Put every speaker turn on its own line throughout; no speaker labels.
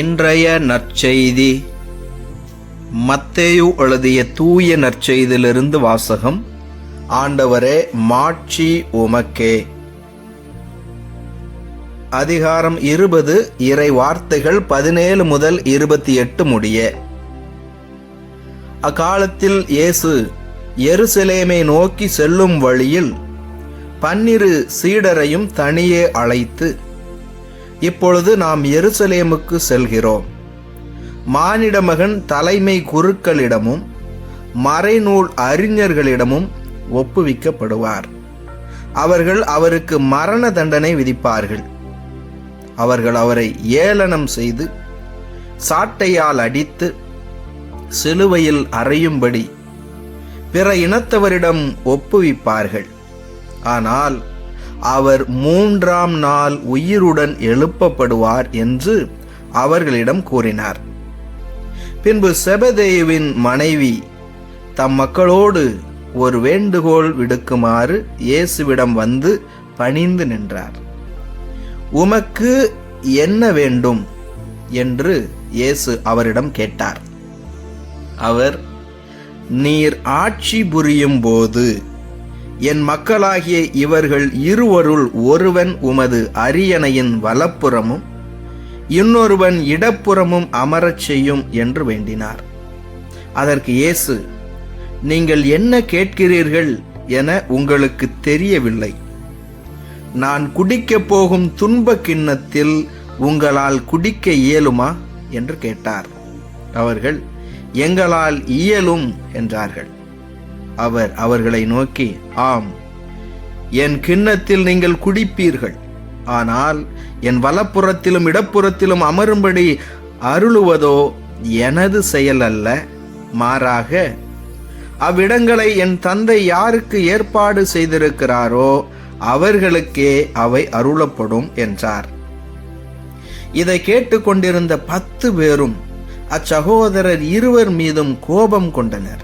இன்றைய நற்செய்தி. மத்தேயு எழுதிய தூய நற்செய்தியிலிருந்து வாசகம் ஆண்டவரே மாட்சி உமக்கே. அதிகாரம் இருபது இறை வார்த்தைகள் பதினேழு முதல் இருபத்தி எட்டு முடிய. அக்காலத்தில் இயேசு எருசலேமை நோக்கி செல்லும் வழியில் பன்னிரு சீடரையும் தனியே அழைத்து இப்பொழுது நாம் எருசலேமுக்கு செல்கிறோம். மானிட மகன் தலைமை குருக்களிடமும் மறைநூல் அறிஞர்களிடமும் ஒப்புவிக்கப்படுவார். அவர்கள் அவருக்கு மரண தண்டனை விதிப்பார்கள். அவர்கள் அவரை ஏளனம் செய்து சாட்டையால் அடித்து சிலுவையில் அறையும்படி பிற இனத்தவரிடம் ஒப்புவிப்பார்கள். ஆனால் அவர் மூன்றாம் நாள் உயிருடன் எழுப்பப்படுவார் என்று அவர்களிடம் கூறினார். பின்பு செபதேயுவின் மனைவி தம் மக்களோடு ஒரு வேண்டுகோள் விடுக்குமாறு இயேசுவிடம் வந்து பணிந்து நின்றார். உமக்கு என்ன வேண்டும்? என்று இயேசு அவரிடம் கேட்டார். அவர் நீர் ஆட்சி புரியும் போது என் மக்களாகிய இவர்கள் இருவருள் ஒருவன் உமது அரியணையின் வலப்புறமும் இன்னொருவன் இடப்புறமும் அமரச் செய்யும் என்று வேண்டினார். அதற்கு இயேசு நீங்கள் என்ன கேட்கிறீர்கள் என உங்களுக்கு தெரியவில்லை. நான் குடிக்கப் போகும் துன்ப கிண்ணத்தில் உங்களால் குடிக்க இயலுமா? என்று கேட்டார். அவர்கள் எங்களால் இயலும் என்றார்கள். அவர் அவர்களை நோக்கி ஆம் என் கிண்ணத்தில் நீங்கள் குடிப்பீர்கள். ஆனால் என் வலப்புறத்திலும் இடப்புறத்திலும் அமரும்படி அருளுவதோ எனது செயல் அல்ல. மாறாக அவ்விடங்களை என் தந்தை யாருக்கு ஏற்பாடு செய்திருக்கிறாரோ அவர்களுக்கே அவை அருளப்படும் என்றார். இதை கேட்டுக்கொண்டிருந்த பத்து பேரும் அச்சகோதரர் இருவர் மீதும் கோபம் கொண்டனர்.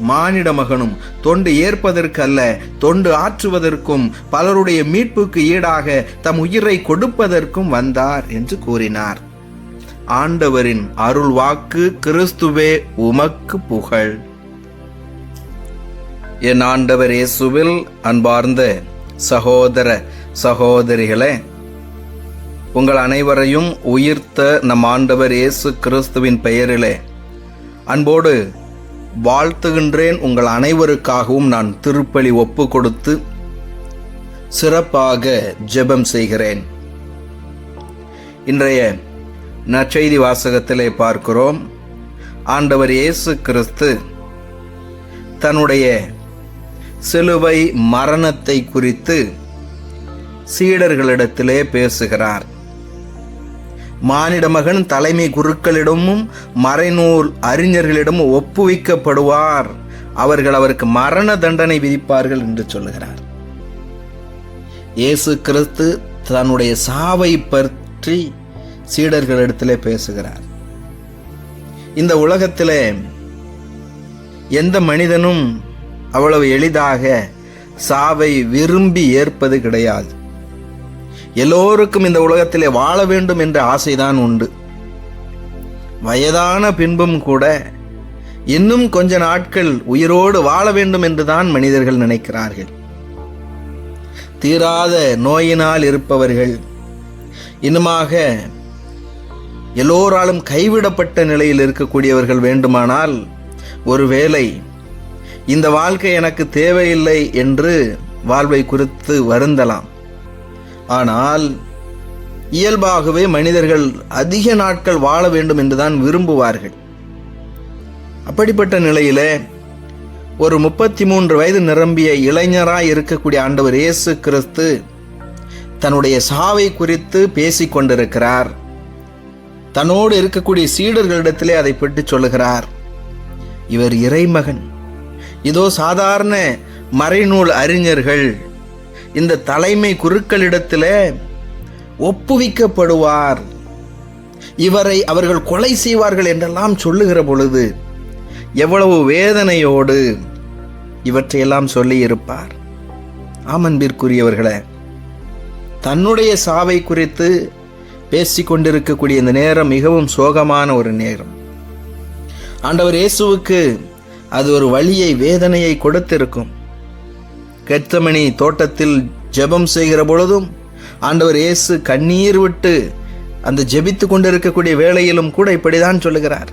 மானிட மகனும் தொண்டு ஏற்பதற்கு அல்ல தொண்டு ஆற்றுவதற்கும் பலருடைய மீட்புக்கு ஈடாக தம் உயிரை கொடுப்பதற்கும் வந்தார் என்று கூறினார். ஆண்டவரின் அருள் வாக்கு கிறிஸ்துவே உமக்கு புகழ். என் ஆண்டவர் இயேசுவில் அன்பார்ந்த சகோதர சகோதரிகளே உங்கள் அனைவரையும் உயிர்த்த நம் ஆண்டவர் இயேசு கிறிஸ்துவின் பெயரிலே அன்போடு வாழ்த்துகின்றேன் உங்கள் அனைவருக்காகவும் நான் திருப்பலி ஒப்பு கொடுத்து சிறப்பாக ஜெபம் செய்கிறேன். இன்றைய நற்செய்தி வாசகத்திலே பார்க்கிறோம். ஆண்டவர் இயேசு கிறிஸ்து தன்னுடைய சிலுவை மரணத்தை குறித்து சீடர்களிடத்திலே பேசுகிறார். மானிட மகன் தலைமை குருக்களிடமும் மறைநூல் அறிஞர்களிடமும் ஒப்புவிக்கப்படுவார். அவர்கள் அவருக்கு மரண தண்டனை விதிப்பார்கள் என்று சொல்லுகிறார். இயேசு கிறிஸ்து தன்னுடைய சாவை பற்றி சீடர்களிடத்திலே பேசுகிறார். இந்த உலகத்தில் எந்த மனிதனும் அவ்வளவு எளிதாக சாவை விரும்பி ஏற்பது கிடையாது. எல்லோருக்கும் இந்த உலகத்திலே வாழ வேண்டும் என்ற ஆசைதான் உண்டு. வயதான பின்பும் கூட இன்னும் கொஞ்ச நாட்கள் உயிரோடு வாழ வேண்டும் என்றுதான் மனிதர்கள் நினைக்கிறார்கள். தீராத நோயினால் இருப்பவர்கள் இன்னுமாக எல்லோராலும் கைவிடப்பட்ட நிலையில் இருக்கக்கூடியவர்கள் வேண்டுமானால் ஒருவேளை இந்த வாழ்க்கை எனக்கு தேவையில்லை என்று வாழ்வை குறித்து வருந்தலாம். ஆனால் இயல்பாகவே மனிதர்கள் அதிக நாட்கள் வாழ வேண்டும் என்றுதான் விரும்புவார்கள். அப்படிப்பட்ட நிலையில ஒரு முப்பத்தி மூன்று வயது நிரம்பிய இளைஞராய் இருக்கக்கூடிய ஆண்டவர் இயேசு கிறிஸ்து தன்னுடைய சாவை குறித்து பேசிக்கொண்டிருக்கிறார் தன்னோடு இருக்கக்கூடிய சீடர்களிடத்திலே அதை பெற்று சொல்லுகிறார். இவர் இறைமகன். இதோ சாதாரண மறைநூல் அறிஞர்கள் இந்த தலைமை குருக்களிடத்தில் ஒப்புவிக்கப்படுவார். இவரை அவர்கள் கொலை செய்வார்கள் என்றெல்லாம் சொல்லுகிற பொழுது எவ்வளவு வேதனையோடு இவற்றையெல்லாம் சொல்லி இருப்பார் ஆமன்பிற்குரியவர்களே தன்னுடைய சாவை குறித்து பேசிக்கொண்டிருக்கக்கூடிய இந்த நேரம் மிகவும் சோகமான ஒரு நேரம். ஆண்டவர் இயேசுவுக்கு அது ஒரு வழியை வேதனையை கொடுத்திருக்கும். கெத்தமணி தோட்டத்தில் ஜெபம் செய்கிற பொழுதும் ஆண்டவர் இயேசு கண்ணீர் விட்டு அந்த ஜெபித்து கொண்டிருக்கக்கூடிய வேளையிலும் கூட இப்படிதான் சொல்லுகிறார்.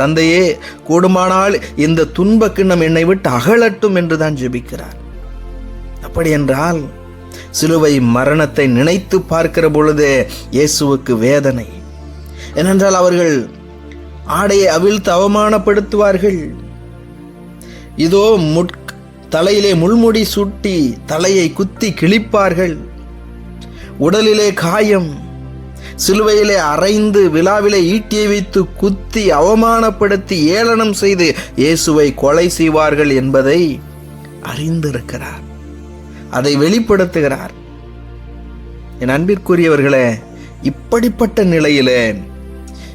தந்தையே கூடுமானால் இந்த துன்ப கிண்ணம் என்னை விட்டு அகலட்டும் என்றுதான் ஜெபிக்கிறார். அப்படி என்றால் சிலுவை மரணத்தை நினைத்து பார்க்கிற பொழுதே இயேசுவுக்கு வேதனை. ஏனென்றால் அவர்கள் ஆடையை அவிழ்த்து அவமானப்படுத்துவார்கள். இதோ முட் தலையிலே முள்முடி சூட்டி தலையை குத்தி கிழிப்பார்கள். உடலிலே காயம் சிலுவையிலே அரைந்து விழாவிலே ஈட்டியை வைத்து குத்தி அவமானப்படுத்தி ஏளனம் செய்து இயேசுவை கொலை செய்வார்கள் என்பதை அறிந்திருக்கிறார். அதை வெளிப்படுத்துகிறார். என் அன்பிற்குரியவர்களே இப்படிப்பட்ட நிலையிலே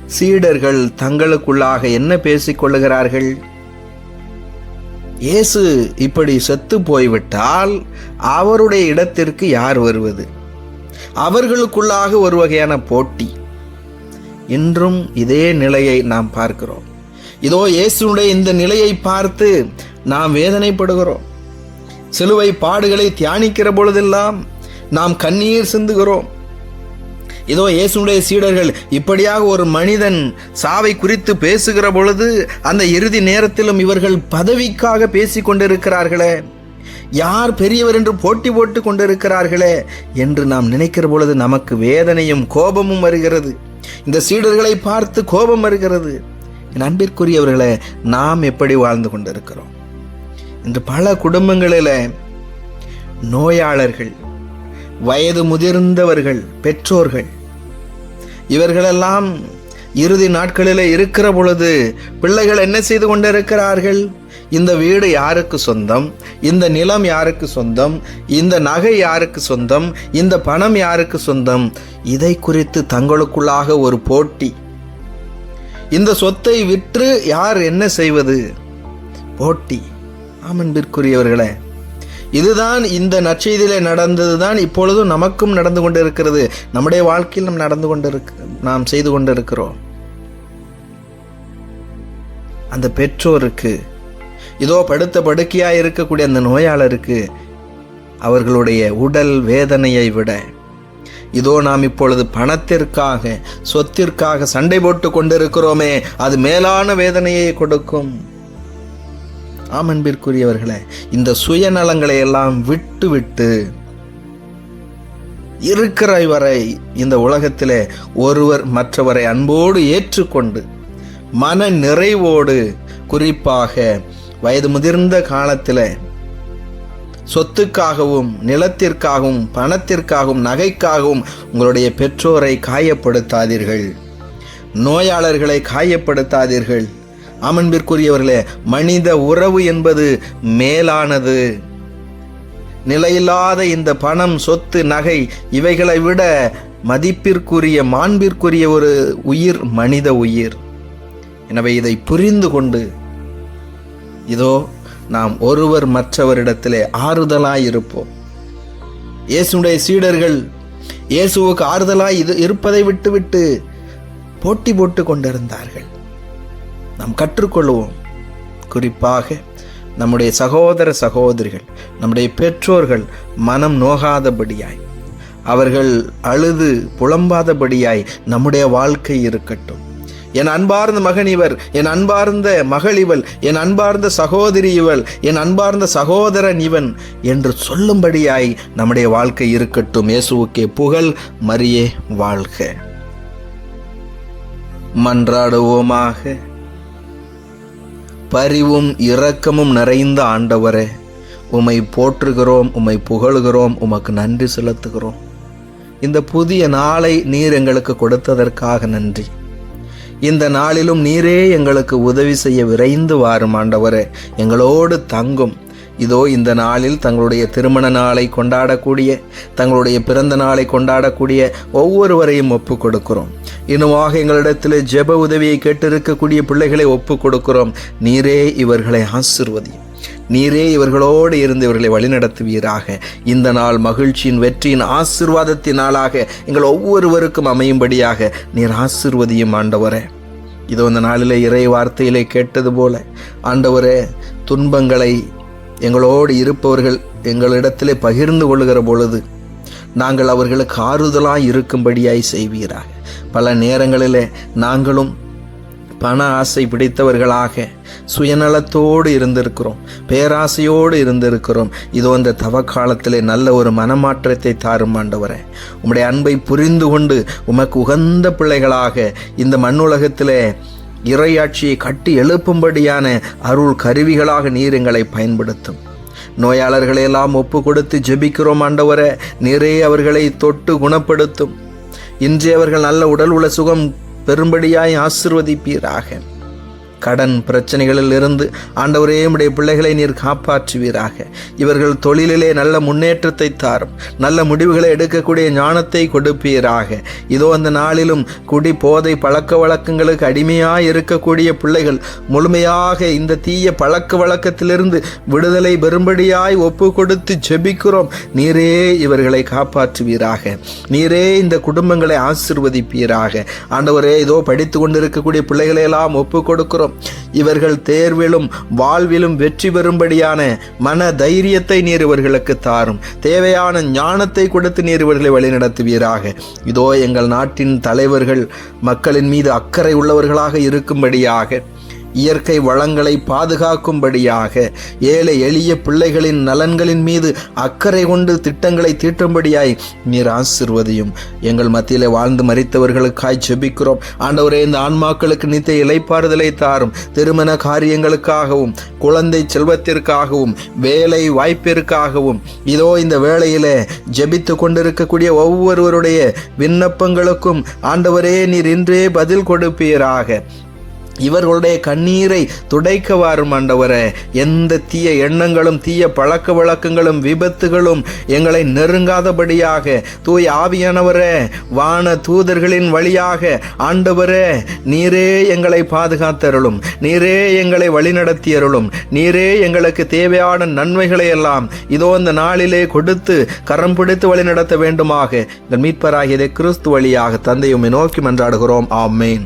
சீடர்கள் தங்களுக்குள்ளாக என்ன பேசிக்கொள்ளுகிறார்கள் கொள்ளுகிறார்கள்? இயேசு இப்படி செத்து போய்விட்டால் அவருடைய இடத்திற்கு யார் வருவது? அவர்களுக்குள்ளாக ஒரு வகையான போட்டி. இன்றும் இதே நிலையை நாம் பார்க்கிறோம். இதோ இயேசுடைய இந்த நிலையை பார்த்து நாம் வேதனைப்படுகிறோம். சிலுவை பாடுகளை தியானிக்கிற பொழுதெல்லாம் நாம் கண்ணீர் சிந்துகிறோம். இதோ இயேசுடைய சீடர்கள் இப்படியாக ஒரு மனிதன் சாவை குறித்து பேசுகிற பொழுது அந்த இறுதி நேரத்திலும் இவர்கள் பதவிக்காக பேசிக்கொண்டிருக்கிறார்களே யார் பெரியவர் என்று போட்டி போட்டு கொண்டிருக்கிறார்களே என்று நாம் நினைக்கிற பொழுது நமக்கு வேதனையும் கோபமும் வருகிறது. இந்த சீடர்களை பார்த்து கோபம் வருகிறது. என் அன்பிற்குரியவர்களை நாம் எப்படி வாழ்ந்து கொண்டிருக்கிறோம்? இன்று பல குடும்பங்களில் நோயாளர்கள் வயது முதிர்ந்தவர்கள் பெற்றோர்கள். இவர்களெல்லாம் இறுதி நாட்களில் இருக்கிற பொழுது பிள்ளைகள் என்ன செய்து கொண்டிருக்கிறார்கள்? இந்த வீடு யாருக்கு சொந்தம்? இந்த நிலம் யாருக்கு சொந்தம்? இந்த நகை யாருக்கு சொந்தம்? இந்த பணம் யாருக்கு சொந்தம்? இதை குறித்து தங்களுக்குள்ளாக ஒரு போட்டி. இந்த சொத்தை விற்று யார் என்ன செய்வது? போட்டி. ஆமன்பிற்குரியவர்களே இதுதான் இந்த நற்செய்தியிலே நடந்ததுதான் இப்பொழுதும் நமக்கும் நடந்து கொண்டிருக்கிறது. நம்முடைய வாழ்க்கையில் நாம் நடந்து கொண்டிருக்க நாம் செய்து கொண்டிருக்கிறோம். அந்த பெற்றோருக்கு இதோ படுத்த படுக்கையாக இருக்கக்கூடிய அந்த நோயாளருக்கு அவர்களுடைய உடல் வேதனையை விட இதோ நாம் இப்பொழுது பணத்திற்காக சொத்திற்காக சண்டை போட்டு கொண்டிருக்கிறோமே அது மேலான வேதனையை கொடுக்கும். ஆமன்பிற்குரியவர்களே இந்த சுயநலங்களை எல்லாம் விட்டு விட்டு இருக்கிற வரை இந்த உலகத்திலே ஒருவர் மற்றவரை அன்போடு ஏற்றுக்கொண்டு மன நிறைவோடு குறிப்பாக வயது முதிர்ந்த காலத்தில் சொத்துக்காகவும் நிலத்திற்காகவும் பணத்திற்காகவும் நகைக்காகவும் உங்களுடைய பெற்றோரை காயப்படுத்தாதீர்கள். நோயாளர்களை காயப்படுத்தாதீர்கள். அமன்பிற்குரியவர்களே மனித உறவு என்பது மேலானது. நிலையில்லாத இந்த பணம் சொத்து நகை இவைகளை விட மதிப்பிற்குரிய மாண்பிற்குரிய ஒரு உயிர் மனித உயிர். எனவே இதை புரிந்து கொண்டு இதோ நாம் ஒருவர் மற்றவரிடத்திலே ஆறுதலாயிருப்போம் இயேசுடைய சீடர்கள் இயேசுவுக்கு ஆறுதலாய் இது இருப்பதை விட்டுவிட்டு போட்டி போட்டு கொண்டிருந்தார்கள். நாம் கற்றுக்கொள்வோம். குறிப்பாக நம்முடைய சகோதர சகோதரிகள் நம்முடைய பெற்றோர்கள் மனம் நோகாதபடியாய் அவர்கள் அழுது புலம்பாதபடியாய் நம்முடைய வாழ்க்கை இருக்கட்டும். என் அன்பார்ந்த மகன் இவர் என் அன்பார்ந்த மகள் இவள் என் அன்பார்ந்த சகோதரி இவள் என் அன்பார்ந்த சகோதரன் இவன் என்று சொல்லும்படியாய் நம்முடைய வாழ்க்கை இருக்கட்டும். இயேசுவுக்கே புகழ் மரியே வாழ்க. மன்றாடுவோமாக. பரிவும் இரக்கமும் நிறைந்த ஆண்டவரே உம்மை போற்றுகிறோம் உம்மை புகழுகிறோம் உமக்கு நன்றி செலுத்துகிறோம். இந்த புதிய நாளை நீர் எங்களுக்கு கொடுத்ததற்காக நன்றி. இந்த நாளிலும் நீரே எங்களுக்கு உதவி செய்ய விரைந்து வாரும் ஆண்டவரே எங்களோடு தங்கும். இதோ இந்த நாளில் தங்களுடைய திருமண நாளை கொண்டாடக்கூடிய தங்களுடைய பிறந்த நாளை கொண்டாடக்கூடிய ஒவ்வொருவரையும் ஒப்பு கொடுக்கிறோம் இன்னுமாக எங்களிடத்தில் ஜெப உதவியை கேட்டிருக்கக்கூடிய பிள்ளைகளை ஒப்பு கொடுக்கிறோம் நீரே இவர்களை ஆசிர்வதியும் நீரே இவர்களோடு இருந்து இவர்களை வழிநடத்துவீராக. இந்த நாள் மகிழ்ச்சியின் வெற்றியின் ஆசிர்வாதத்தின் நாளாக எங்கள் ஒவ்வொருவருக்கும் அமையும்படியாக நீர் ஆசிர்வதியும் ஆண்டவரே. இதோ இந்த நாளிலே இறை வார்த்தையிலே கேட்டது போல ஆண்டவரே துன்பங்களை எங்களோடு இருப்பவர்கள் எங்களிடத்திலே பகிர்ந்து கொள்ளுகிற பொழுது நாங்கள் அவர்களுக்கு ஆறுதலாய் இருக்கும்படியாய் செய்வீராக. பல நேரங்களிலே நாங்களும் பண ஆசை பிடித்தவர்களாக சுயநலத்தோடு இருந்திருக்கிறோம் பேராசையோடு இருந்திருக்கிறோம். இதோ இந்த தவக்காலத்திலே நல்ல ஒரு மனமாற்றத்தை தாரும் ஆண்டவரே. உம்முடைய அன்பை புரிந்து கொண்டு உமக்கு உகந்த பிள்ளைகளாக இந்த மண்ணுலகத்திலே இறையாட்சியை கட்டி எழுப்பும்படியான அருள் கருவிகளாக நீர் எங்களை பயன்படுத்தும். நோயாளர்களையெல்லாம் ஒப்பு கொடுத்து ஜெபிக்கிறோம் ஆண்டவரை. நிறைய அவர்களை தொட்டு குணப்படுத்தும். இன்றைய அவர்கள் நல்ல உடல் உள்ள சுகம் பெரும்படியாய் ஆசிர்வதிப்பீராக. கடன் பிரச்சனைகளில் இருந்து ஆண்டவரே உடைய பிள்ளைகளை நீர் காப்பாற்றுவீராக. இவர்கள் தொழிலிலே நல்ல முன்னேற்றத்தை தாரும். நல்ல முடிவுகளை எடுக்கக்கூடிய ஞானத்தை கொடுப்பீராக. இதோ அந்த நாளிலும் குடி போதை பழக்க வழக்கங்களுக்கு அடிமையாக இருக்கக்கூடிய பிள்ளைகள் முழுமையாக இந்த தீய பழக்க வழக்கத்திலிருந்து விடுதலை பெறும்படியாய் ஒப்பு கொடுத்து ஜெபிக்கிறோம். நீரே இவர்களை காப்பாற்றுவீராக. நீரே இந்த குடும்பங்களை ஆசிர்வதிப்பீராக. ஆண்டவரே இதோ படித்து கொண்டிருக்கக்கூடிய பிள்ளைகளை எல்லாம் ஒப்பு கொடுக்கிறோம் இவர்கள் தேர்விலும் வாழ்விலும் வெற்றி பெறும்படியான மன தைரியத்தை நீர் இவர்களுக்கு தாரும். தேவையான ஞானத்தை கொடுத்து நீர் இவர்களை வழிநடத்துவீராக. இதோ எங்கள் நாட்டின் தலைவர்கள் மக்களின் மீது அக்கறை உள்ளவர்களாக இருக்கும்படியாக இயற்கை வளங்களை பாதுகாக்கும்படியாக ஏழை எளிய பிள்ளைகளின் நலன்களின் மீது அக்கறை கொண்டு திட்டங்களை தீட்டும்படியாய் நீர் ஆசிர்வதியும். எங்கள் மத்தியிலே வாழ்ந்து மறித்தவர்களுக்காய் ஜெபிக்கிறோம். ஆண்டவரே இந்த ஆன்மாக்களுக்கு நித்திய இலைப்பாறுதலை தாரும். திருமண காரியங்களுக்காகவும் குழந்தை செல்வத்திற்காகவும் வேலை வாய்ப்பிற்காகவும் இதோ இந்த வேளையிலே ஜெபித்து கொண்டிருக்கக்கூடிய ஒவ்வொருவருடைய விண்ணப்பங்களுக்கும் ஆண்டவரே நீர் இன்றே பதில் கொடுப்பீராக. இவர்களுடைய கண்ணீரை துடைக்க வாரும் ஆண்டவரே. எந்த தீய எண்ணங்களும் தீய பழக்க வழக்கங்களும் விபத்துகளும் எங்களை நெருங்காதபடியாக தூய் ஆவியானவரே வான தூதர்களின் வழியாக ஆண்டவரே நீரே எங்களை பாதுகாத்தருளும். நீரே எங்களை வழிநடத்தியருளும். நீரே எங்களுக்கு தேவையான நன்மைகளை எல்லாம் இதோ இந்த நாளிலே கொடுத்து கரம் பிடித்து வழிநடத்த வேண்டுமாக. இந்த மீட்பராகியதை கிறிஸ்து வழியாக தந்தையுமை நோக்கி மன்றாடுகிறோம். ஆமேன்.